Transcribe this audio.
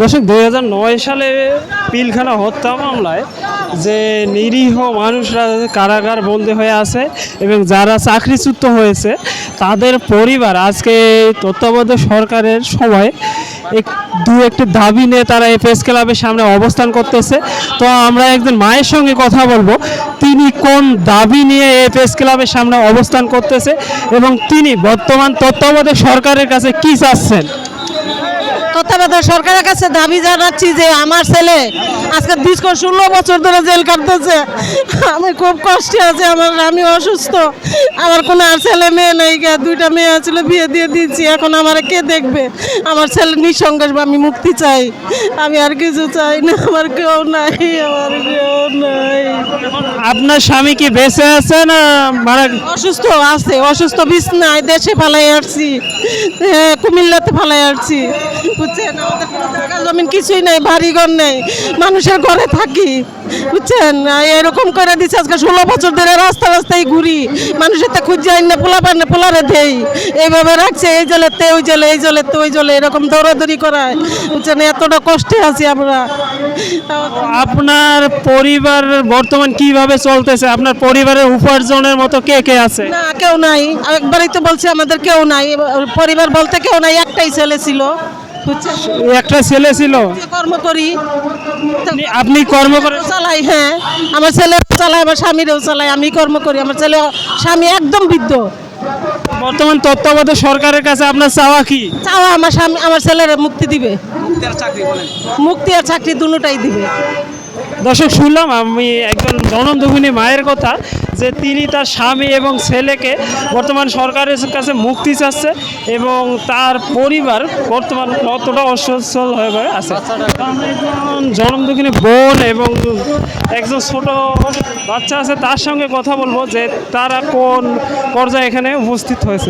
দর্শক দু হাজার নয় সালে পিলখানা হত্যা মামলায় যে নিরীহ মানুষরা কারাগার বন্দী হয়ে আছে এবং যারা চাকরিচ্যুত হয়েছে, তাদের পরিবার আজকে তত্ত্বাবধায়ক সরকারের সময় এক দু একটি দাবি নিয়ে তারা এই প্রেস ক্লাবের সামনে অবস্থান করতেছে। তো আমরা একজন মায়ের সঙ্গে কথা বলব, তিনি কোন দাবি নিয়ে এই প্রেস ক্লাবের সামনে অবস্থান করতেছে এবং তিনি বর্তমান তত্ত্বাবধায়ক সরকারের কাছে কি চাচ্ছেন? তত্ত্বাবধায়ক সরকারের কাছে দাবি জানাচ্ছি যে আমার ছেলে আজকে দীর্ঘ ষোলো বছর ধরে জেল কাটতেছে। আমি খুব কষ্টে আছি, আমার আমি অসুস্থ। আমার কোনো আর ছেলে মেয়ে নেই দুইটা মেয়ে ছিল বিয়ে দিয়ে দিচ্ছি এখন আমার কে দেখবে? আমার ছেলে নিঃসঙ্গ, আমি মুক্তি চাই। আমি আর কিছু চাই না, আমার কেউ নাই, আমার আপনার স্বামী কি বেঁচে আছে না মারা অসুস্থ আছে অসুস্থ বিছনায় দেশে ফালাই আসছি হ্যাঁ, কুমিল্লাতে ফালাই আসছি বুঝছেন? আমাদের কোনো জায়গা জমিন কিছুই নেই বাড়িঘর নেই মানুষের ঘরে থাকি। বুঝছেন? এরকম করে দিচ্ছে আজকে ষোলো বছর ধরে রাস্তা রাস্তায় ঘুরি। মানুষের তো খুঁজে আইন না পোলা পান না পোলারে দেই। এইভাবে রাখছে এই জলেতে ওই জলে এই জলে তো ওই জলে এরকম দৌড়াদৌড়ি করায়। বুঝছেন? এতটা কষ্টে আছি আমরা। আপনার পরিবার বর্তমান কীভাবে চলতেছে? আপনার পরিবারের উপার্জনের মতো কে কে আছে? না কেউ নাই। একবারই তো বলছি আমাদের কেউ নাই। পরিবার বলতে কেউ নাই একটাই ছেলে ছিল। একটা ছেলে ছিল? কর্ম করি আপনি- আপনি কর্ম করে চালাই হ্যাঁ। আমার ছেলে চালায় আমার স্বামীরও চালায় আমি কর্ম করি। আমার ছেলে স্বামী একদম বৃদ্ধ। বর্তমান তত্ত্বাবধায়ক সরকারের কাছে আপনার চাওয়া কি? চাওয়া আমার স্বামী আমার ছেলের মুক্তি দিবে। মুক্তি আর চাকরি দুটাই দিবে। দর্শক, শুনলাম আমি একজন জনমদুহিনী মায়ের কথা, যে তিনি তার স্বামী এবং ছেলেকে বর্তমান সরকারের কাছে মুক্তি চাচ্ছে এবং তার পরিবার বর্তমান কতটা অসচ্ছল হয়ে আছে। একজন জনমদুহিনী বোন এবং একজন ছোট বাচ্চা আছে, তার সঙ্গে কথা বলব যে তারা কোন পর্যায়ে এখানে উপস্থিত হয়েছে।